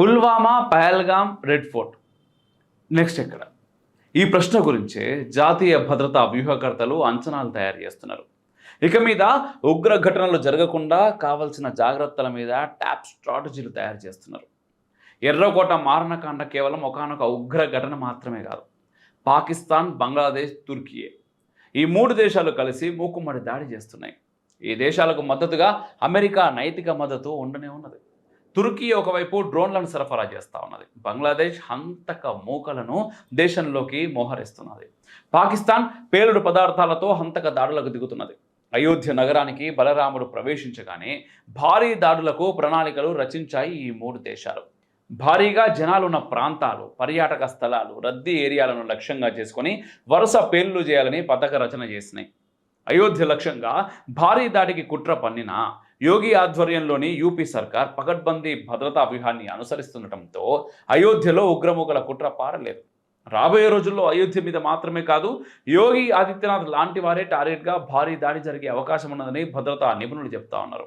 Pulwama Pahalgam Red Fort. Next ఎక్కడ? ఈ ప్రశ్న గురించే జాతీయ భద్రతా వ్యూహకర్తలు అంచనాలు తయారు చేస్తున్నారు. ఇక మీద ఉగ్ర ఘటనలు జరగకుండా కావలసిన జాగ్రత్తల మీద ట్యాప్ స్ట్రాటజీలు తయారు చేస్తున్నారు. ఎర్రకోట మారణకాండ కేవలం ఒకానొక ఉగ్ర ఘటన మాత్రమే కాదు. పాకిస్తాన్ బంగ్లాదేశ్ తుర్కియే. ఈ మూడు దేశాలు కలిసి మూకుమ్మడి దాడి చేస్తున్నాయి. ఈ దేశాలకు మద్దతుగా అమెరికా నైతిక మద్దతు ఉండనే ఉన్నది. తుర్కీ ఒకవైపు డ్రోన్లను సరఫరా చేస్తూ ఉన్నది. బంగ్లాదేశ్ హంతక మూకలను దేశంలోకి మోహరిస్తున్నది. పాకిస్తాన్ పేలుడు పదార్థాలతో హంతక దాడులకు దిగుతున్నది. అయోధ్య నగరానికి బలరాముడు ప్రవేశించగానే భారీ దాడులకు ప్రణాళికలు రచించాయి ఈ మూడు దేశాలు. భారీగా జనాలున్న ప్రాంతాలు పర్యాటక స్థలాలు రద్దీ ఏరియాలను లక్ష్యంగా చేసుకొని వరుస పేర్లు చేయాలని పథక రచన చేసినాయి. అయోధ్య లక్ష్యంగా భారీ దాడికి కుట్ర పన్నిన యోగి ఆధ్వర్యంలోని యూపీ సర్కార్ పకడ్బందీ భద్రతా వ్యూహాన్ని అనుసరిస్తుండటంతో అయోధ్యలో ఉగ్రముఖల కుట్ర పారలేదు. రాబోయే రోజుల్లో అయోధ్య మీద మాత్రమే కాదు యోగి ఆదిత్యనాథ్ లాంటి వారే టార్గెట్గా భారీ దాడి జరిగే అవకాశం ఉన్నదని భద్రతా నిపుణులు చెప్తా ఉన్నారు.